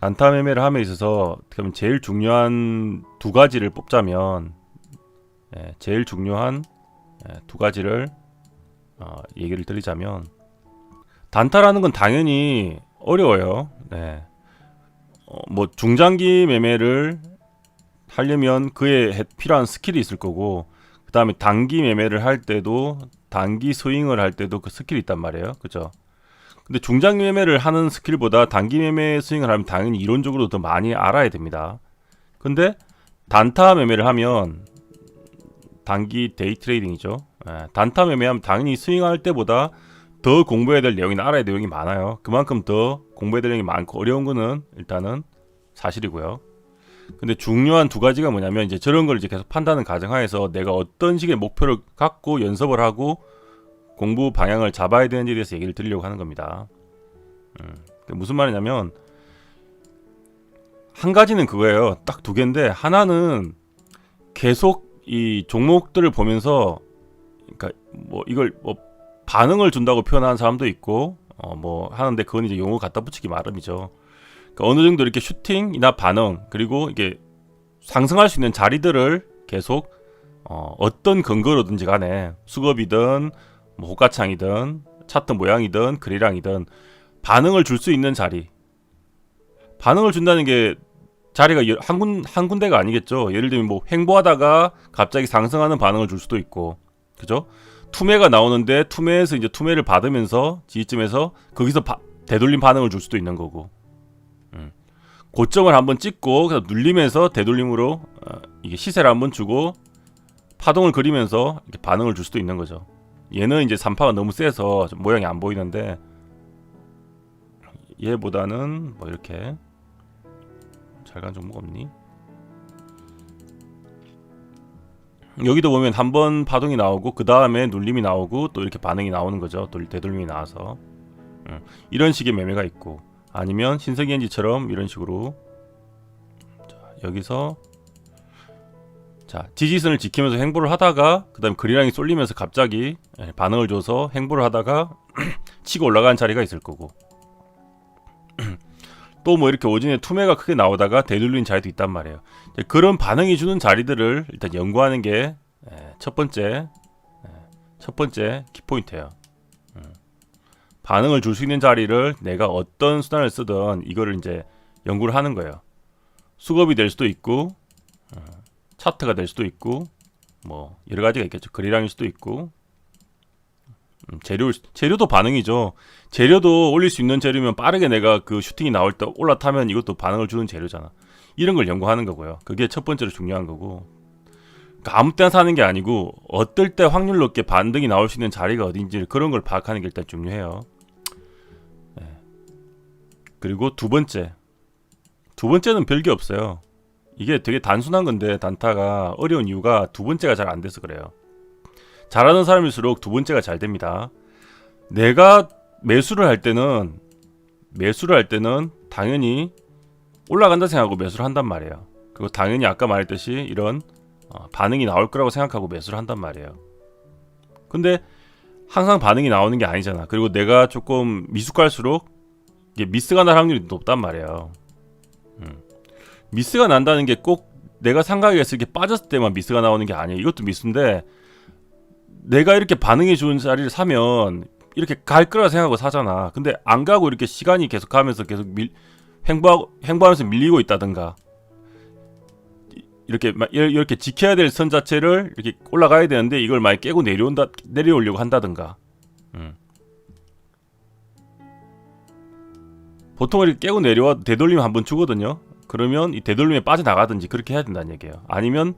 단타 매매를 함에 있어서 그러면 제일 중요한 두 가지를 뽑자면 예, 제일 중요한 예, 두 가지를 어, 얘기를 드리자면 단타라는 건 당연히 어려워요. 네. 어, 뭐 중장기 매매를 하려면 그에 해- 필요한 스킬이 있을 거고 그 다음에 단기 매매를 할 때도 단기 스윙을 할 때도 그 스킬이 있단 말이에요. 그죠? 근데 중장기 매매를 하는 스킬보다 단기 매매 스윙을 하면 당연히 이론적으로 더 많이 알아야 됩니다. 근데 단타 매매를 하면 단기 데이 트레이딩이죠. 예, 단타 매매하면 당연히 스윙할 때보다 더 공부해야 될 내용이나 알아야 될 내용이 많아요. 그만큼 더 공부해야 될 내용이 많고 어려운 거는 일단은 사실이고요. 근데 중요한 두 가지가 뭐냐면 이제 저런 걸 이제 계속 판단하는 가정하에서 내가 어떤 식의 목표를 갖고 연습을 하고 공부 방향을 잡아야 되는지에 대해서 얘기를 드리려고 하는 겁니다. 음, 그 무슨 말이냐면 한 가지는 그거예요. 딱 두 개인데 하나는 계속 이 종목들을 보면서 그러니까 뭐 이걸 뭐 반응을 준다고 표현하는 사람도 있고 어 뭐 하는데 그건 이제 용어 갖다 붙이기 마름이죠. 그러니까 어느 정도 이렇게 슈팅이나 반응 그리고 이게 상승할 수 있는 자리들을 계속 어 어떤 근거로든지 간에 수급이든 뭐 호가창이든 차트 모양이든 그리랑이든 반응을 줄 수 있는 자리. 반응을 준다는 게 자리가 여- 한, 군, 한 군데가 아니겠죠. 예를 들면 뭐 횡보하다가 갑자기 상승하는 반응을 줄 수도 있고. 그죠? 투매가 나오는데 투매에서 이제 투매를 받으면서 지지점에서 거기서 바- 되돌림 반응을 줄 수도 있는 거고. 음. 고점을 한번 찍고 그래서 눌리면서 되돌림으로 어, 이게 시세를 한번 주고 파동을 그리면서 이렇게 반응을 줄 수도 있는 거죠. 얘는 이제 산파가 너무 세서 좀 모양이 안 보이는데 얘보다는 뭐 이렇게 잘 간 종목 없니? 여기도 보면 한 번 파동이 나오고 그 다음에 눌림이 나오고 또 이렇게 반응이 나오는 거죠. 또 되돌림이 나와서 음, 이런 식의 매매가 있고 아니면 신석이엔지처럼 이런 식으로 자, 여기서 자 지지선을 지키면서 행보를 하다가 그 다음 그리랑이 쏠리면서 갑자기 예, 반응을 줘서 행보를 하다가 치고 올라가는 자리가 있을 거고 또 뭐 이렇게 오진에 투매가 크게 나오다가 되돌린 자리도 있단 말이에요. 그런 반응이 주는 자리들을 일단 연구하는 게 첫 번째 예, 첫 번째 키포인트예요. 음. 반응을 줄 수 있는 자리를 내가 어떤 수단을 쓰든 이거를 이제 연구를 하는 거예요. 수급이 될 수도 있고 어, 차트가 될 수도 있고 뭐 여러 가지가 있겠죠. 그리랑일 수도 있고 음, 재료 재료도 반응이죠. 재료도 올릴 수 있는 재료면 빠르게 내가 그 슈팅이 나올 때 올라타면 이것도 반응을 주는 재료잖아. 이런 걸 연구하는 거고요. 그게 첫 번째로 중요한 거고. 그러니까 아무 때나 사는 게 아니고 어떨 때 확률 높게 반등이 나올 수 있는 자리가 어딘지 그런 걸 파악하는 게 일단 중요해요. 네. 그리고 두 번째. 두 번째는 별게 없어요. 이게 되게 단순한 건데 단타가 어려운 이유가 두 번째가 잘 안 돼서 그래요. 잘하는 사람일수록 두 번째가 잘 됩니다. 내가 매수를 할 때는 매수를 할 때는 당연히 올라간다 생각하고 매수를 한단 말이에요. 그리고 당연히 아까 말했듯이 이런 어, 반응이 나올 거라고 생각하고 매수를 한단 말이에요. 근데 항상 반응이 나오는 게 아니잖아. 그리고 내가 조금 미숙할수록 이게 미스가 날 확률이 높단 말이에요. 음. 미스가 난다는 게 꼭 내가 생각했을 때 빠졌을 때만 미스가 나오는 게 아니에요. 이것도 미스인데 내가 이렇게 반응이 좋은 자리를 사면 이렇게 갈 거라 생각하고 사잖아. 근데 안 가고 이렇게 시간이 계속 가면서 계속 밀, 횡보하고, 횡보하면서 밀리고 있다든가 이렇게 이렇게 지켜야 될 선 자체를 이렇게 올라가야 되는데 이걸 많이 깨고 내려온다 내려오려고 한다든가. 음. 보통 이렇게 깨고 내려와 되돌림 한 번 주거든요. 그러면 이 되돌림에 빠져나가든지 그렇게 해야 된다는 얘기예요. 아니면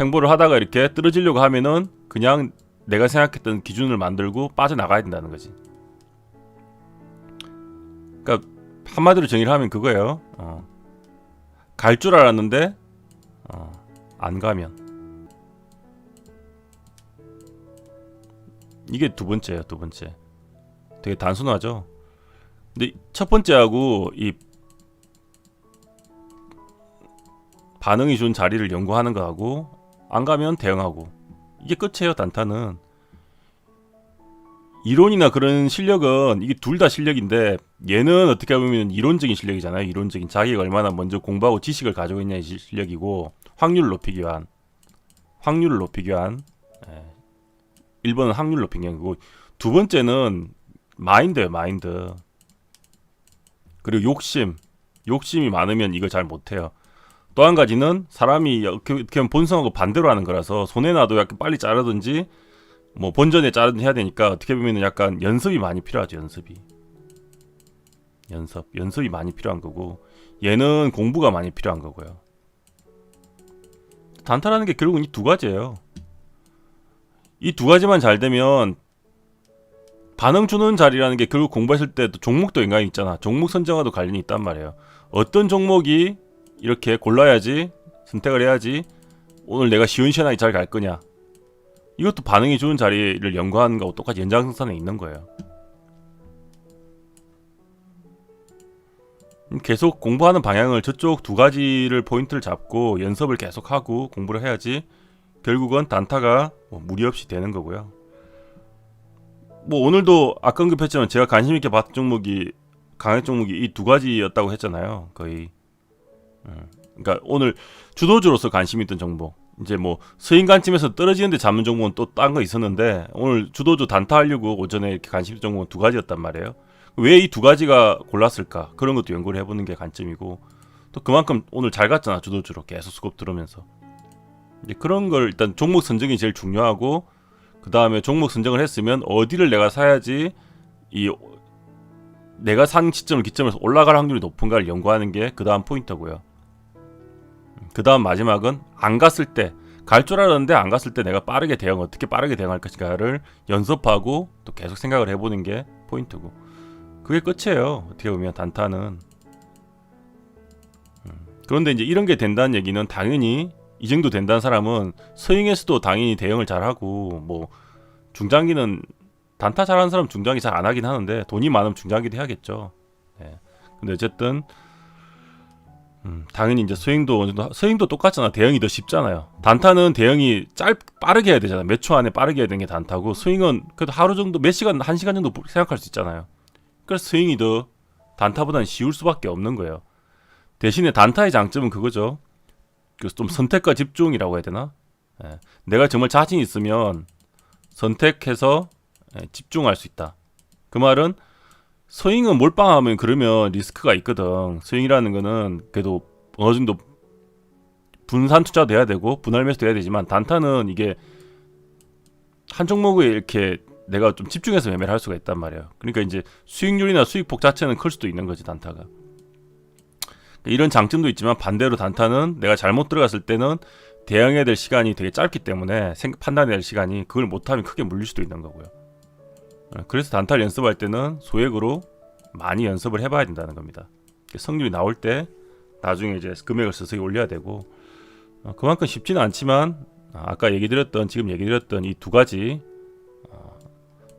횡보를 하다가 이렇게 떨어지려고 하면은 그냥 내가 생각했던 기준을 만들고 빠져나가야 된다는 거지. 그러니까 한마디로 정의를 하면 그거예요. 어. 갈 줄 알았는데 어, 안 가면 이게 두 번째예요. 두 번째. 되게 단순하죠. 근데 첫 번째하고 이 반응이 준 자리를 연구하는 거하고 안 가면 대응하고 이게 끝이에요. 단타는 이론이나 그런 실력은 이게 둘 다 실력인데 얘는 어떻게 보면 이론적인 실력이잖아요. 이론적인 자기가 얼마나 먼저 공부하고 지식을 가지고 있냐의 시- 실력이고 확률을 높이기 위한 확률을 높이기 위한 예. 1번은 확률 높이기 위한 거고 두 번째는 마인드예요. 마인드. 그리고 욕심. 욕심이 많으면 이거 잘 못해요. 또 한 가지는 사람이 어떻게 보면 본성하고 반대로 하는 거라서 손에 놔도 약간 빨리 자르든지 뭐 본전에 자르든지 해야 되니까 어떻게 보면 약간 연습이 많이 필요하죠. 연습이. 연습. 연습이 많이 필요한 거고 얘는 공부가 많이 필요한 거고요. 단타라는 게 결국은 이 두 가지예요. 이 두 가지만 잘 되면 반응 주는 자리라는 게 결국 공부했을 때도 종목도 연관이 있잖아. 종목 선정과도 관련이 있단 말이에요. 어떤 종목이 이렇게 골라야지 선택을 해야지 오늘 내가 시원시원하게 잘 갈 거냐. 이것도 반응이 좋은 자리를 연구하는 거하고 똑같이 연장선상에 있는 거예요. 음, 계속 공부하는 방향을 저쪽 두 가지를 포인트를 잡고 연습을 계속하고 공부를 해야지 결국은 단타가 뭐 무리 없이 되는 거고요. 뭐 오늘도 아까 언급했지만 제가 관심 있게 봤던 종목이 강의 종목이 이 두 가지였다고 했잖아요. 거의. 음, 그러니까 오늘 주도주로서 관심 있던 종목. 이제 뭐 스윙 관점에서 떨어지는데 잡는 종목은 또딴 거 있었는데 오늘 주도주 단타 하려고 오전에 이렇게 관심 있던 종목은 두 가지였단 말이에요. 왜 이 두 가지가 골랐을까? 그런 것도 연구를 해보는 게 관점이고 또 그만큼 오늘 잘 갔잖아 주도주로 계속 수급 들어오면서 이제 그런 걸 일단 종목 선정이 제일 중요하고 그 다음에 종목 선정을 했으면 어디를 내가 사야지 이 내가 산 시점을 기점에서 올라갈 확률이 높은가를 연구하는 게 그 다음 포인트고요. 그 다음 마지막은 안 갔을 때 갈 줄 알았는데 안 갔을 때 내가 빠르게 대응 어떻게 빠르게 대응할 것인가를 연습하고 또 계속 생각을 해보는 게 포인트고 그게 끝이에요. 어떻게 보면 단타는 음, 그런데 이제 이런 게 된다는 얘기는 당연히 이 정도 된다는 사람은 스윙에서도 당연히 대응을 잘하고 뭐 중장기는 단타 잘하는 사람 중장기 잘 안 하긴 하는데 돈이 많으면 중장기도 해야겠죠. 예. 근데 어쨌든 음, 당연히 이제 스윙도 어느 정도 스윙도 똑같잖아. 대응이 더 쉽잖아요. 단타는 대응이 짧 빠르게 해야 되잖아. 몇 초 안에 빠르게 해야 되는 게 단타고 스윙은 그래도 하루 정도 몇 시간 한 시간 정도 생각할 수 있잖아요. 그래서 스윙이 더 단타보다는 쉬울 수밖에 없는 거예요. 대신에 단타의 장점은 그거죠. 그래서 좀 선택과 집중이라고 해야 되나? 예. 내가 정말 자신 있으면 선택해서 예, 집중할 수 있다. 그 말은 스윙은 몰빵하면 그러면 리스크가 있거든. 스윙이라는 거는 그래도 어느 정도 분산 투자도 해야 되고 분할 매수도 해야 되지만 단타는 이게 한 종목에 이렇게 내가 좀 집중해서 매매를 할 수가 있단 말이에요. 그러니까 이제 수익률이나 수익폭 자체는 클 수도 있는 거지 단타가. 이런 장점도 있지만 반대로 단타는 내가 잘못 들어갔을 때는 대응해야 될 시간이 되게 짧기 때문에 생- 판단해야 될 시간이 그걸 못하면 크게 물릴 수도 있는 거고요. 어, 그래서 단타를 연습할 때는 소액으로 많이 연습을 해봐야 된다는 겁니다. 성률이 나올 때 나중에 이제 금액을 서서히 올려야 되고 어, 그만큼 쉽지는 않지만 아, 아까 얘기 드렸던 지금 얘기 드렸던 이 두 가지 어,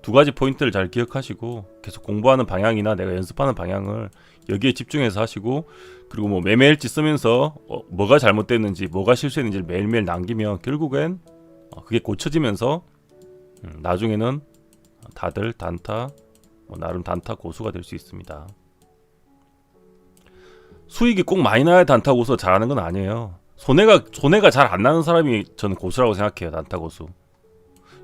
두 가지 포인트를 잘 기억하시고 계속 공부하는 방향이나 내가 연습하는 방향을 여기에 집중해서 하시고 그리고 뭐 매매일지 쓰면서 어, 뭐가 잘못됐는지 뭐가 실수했는지를 매일매일 남기면 결국엔 어, 그게 고쳐지면서 음, 나중에는 다들 단타 뭐 나름 단타 고수가 될 수 있습니다. 수익이 꼭 많이 나야 단타 고수가 잘하는 건 아니에요. 손해가 손해가 잘 안 나는 사람이 저는 고수라고 생각해요. 단타 고수.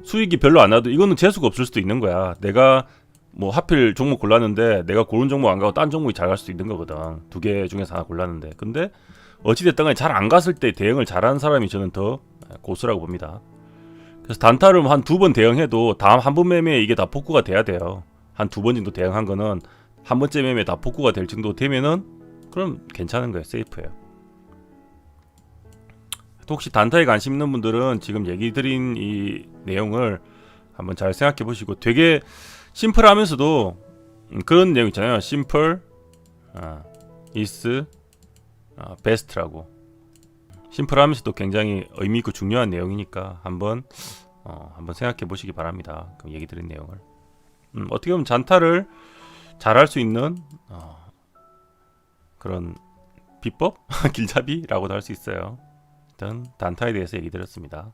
수익이 별로 안 나도 이거는 재수가 없을 수도 있는 거야. 내가 뭐 하필 종목 골랐는데 내가 고른 종목 안 가고 딴 종목이 잘 갈 수도 있는 거거든. 두 개 중에서 하나 골랐는데. 근데 어찌 됐든 간에 잘 안 갔을 때 대응을 잘하는 사람이 저는 더 고수라고 봅니다. 그래서 단타를 한 두 번 대응해도 다음 한 번 매매에 이게 다 복구가 돼야 돼요. 한 두 번 정도 대응한 거는 한 번째 매매 다 복구가 될 정도 되면은 그럼 괜찮은 거예요. 세이프예요. 또 혹시 단타에 관심 있는 분들은 지금 얘기 드린 이 내용을 한번 잘 생각해 보시고 되게 심플하면서도 음, 그런 내용 있잖아요. 심플 아, is 아, best라고 심플하면서도 굉장히 의미 있고 중요한 내용이니까 한번 어, 한번 생각해 보시기 바랍니다. 그럼 얘기 드린 내용을 음, 어떻게 보면 잔타를 잘할 수 있는 어, 그런 비법 길잡이라고도 할 수 있어요. 일단 단타에 대해서 얘기 드렸습니다.